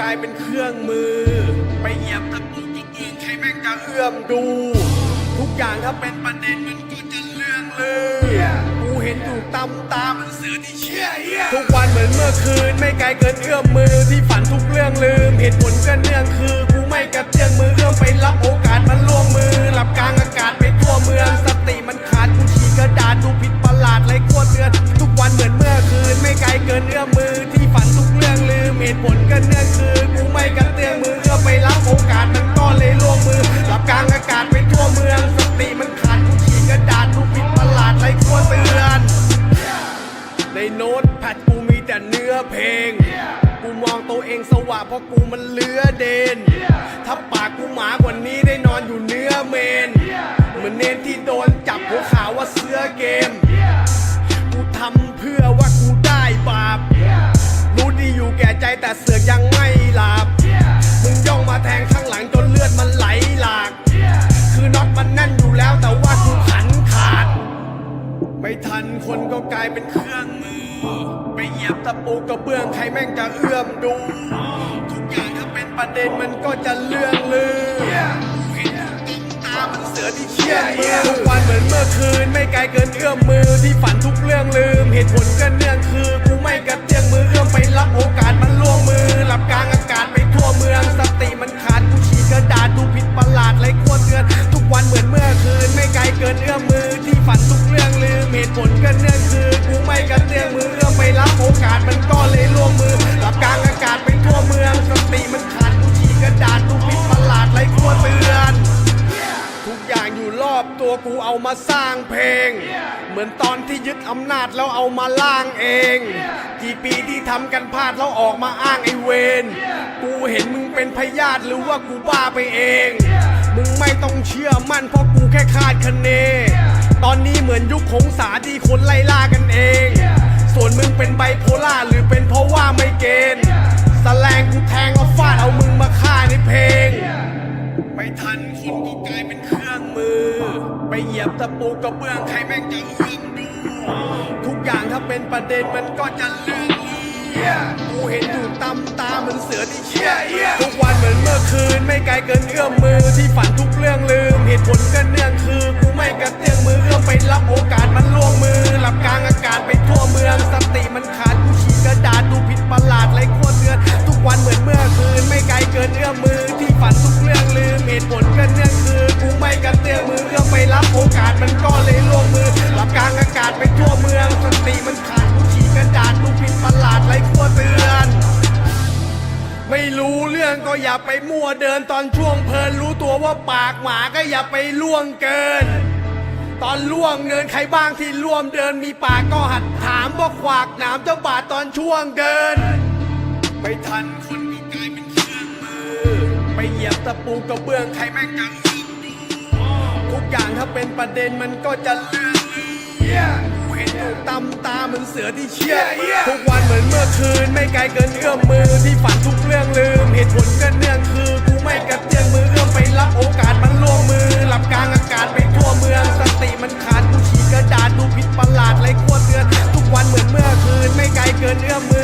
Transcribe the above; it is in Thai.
กลายเป็นเครื่องมือ ไปเหยียบตะปูกระเบื้องใครแม่งจะเอื้อมดู ทุกอย่างถ้าเป็นประเด็นมันก็จะเลื่องลือกูเห็นถูกตำตามันเสือที่เชี่ยทุกวันเหมือนเมื่อคืน ไม่ไกลเกินเอื้อมมือที่ฝันทุกเรื่องลืม เหตุผลก็เนื่องคือ เพลง กูมองตัวเองสว่างเพราะกูมันเลือเดน ถ้าปากกูหมากว่านี้ได้นอนอยู่เนื้อเมน เหมือนเนนที่โดนจับหัวขาวว่าเสื้อเกม กูทำเพื่อว่ากูได้บาป รู้ดีอยู่แก่ใจแต่เสือกยังไม่หลับ มึงย่องมาแทงข้างหลังจนเลือดมันไหลหลาก คือน็อตมันแน่นอยู่แล้วแต่ว่ากูขันขาด ไม่ทันคนก็กลายเป็นเครื่องมือ ไปเหยียบตะปูกระเบื้องใครแม่งจะเอื้อมดู ทุกอย่างถ้าเป็นประเด็นมันก็จะเลื่องลือเห็นติ๊กตามันเสือที่เชี่ยมือทุกวันเหมือนเมื่อคืน ไม่ไกลเกินเอื้อมมือที่ฝันทุกเรื่องลืม เหตุผลก็เนื่องคือกูไม่กระเตียงมือเอื้อมไปรับโอกาสมันล่วงมือ หลับกลางอากาศไปทั่วเมืองสติมันขาดกูฉีกกระดาษดูผิดประหลาดไรขั้วเตือน ทุกวันเหมือนเมื่อคืน ไม่ไกลเกินเอื้อมมือ สร้างเพลง เหมือนตอนที่ยึดอำนาจแล้วเอามาล่างเอง กี่ปีที่ทำกันพลาดแล้วออกมาอ้างไอเวนกูเห็นมึงเป็นพยาธิหรือว่ากูบ้าไปเอง มึงไม่ต้องเชื่อมั่นเพราะกูแค่คาดคะเน ตอนนี้เหมือนยุคของสาที่คนไล่ล่ากันเอง ส่วนมึงเป็นไบโพล่าหรือเป็นเพราะว่าไม่เกณฑ์สแลงกูแทงเอาฟาดเอามึงมาฆ่าในเพล ไปเหยียบตะปูกระเบื้องใครแม่งจะเอื้อมดู ทุกอย่างถ้าเป็นประเด็นมันก็จะเลื่อนลือกูเห็นอยู่ตำตาเหมือนเสือที่เชี่ยทุกวันเหมือนเมื่อคืนไม่ไกลเกินเอื้อมมือที่ฝันทุกเรื่องลืมเหตุผลก็เนื่องคือกูไม่กระเตียงมือเอื้อมไปรับโอกาสมันล่วงมือหลับกลางอากาศไปทั่วเมือง องก็อย่าไปมั่วเดินตอนช่วงเพลินรู้ตัวว่าปากหมาก็อย่าไปล่วงเกิน ตอนล่วงเนินใครบ้างที่ร่วมเดินมีปากก็หัดถามว่าขวากหนามเจ้าบาทตอนช่วงเดินไม่ทันคนก็กลายเป็นเครื่องมือ ไปเหยียบตะปูกระเบื้องใครแม่งจะเอื้อมดูทุกอย่างถ้าเป็นประเด็นมันก็จะเลื่อน มึงเสือที่เชี่ยทุกวันเหมือนเมื่อคืน ไม่ไกลเกินเอื้อมมือที่ฝันทุกเรื่องลืม เหตุผลก็เนื่องคือกูไม่กระเตื้องมือเอื้อมไปรับโอกาสมันล่วงมือ หลับกลางอากาศไปทั่วเมืองสติมันขาดกูฉีกกระดาษดูผิดประหลาดไรขั้วเตือนทุกวันเหมือนเมื่อคืน ไม่ไกลเกินเอื้อมมือ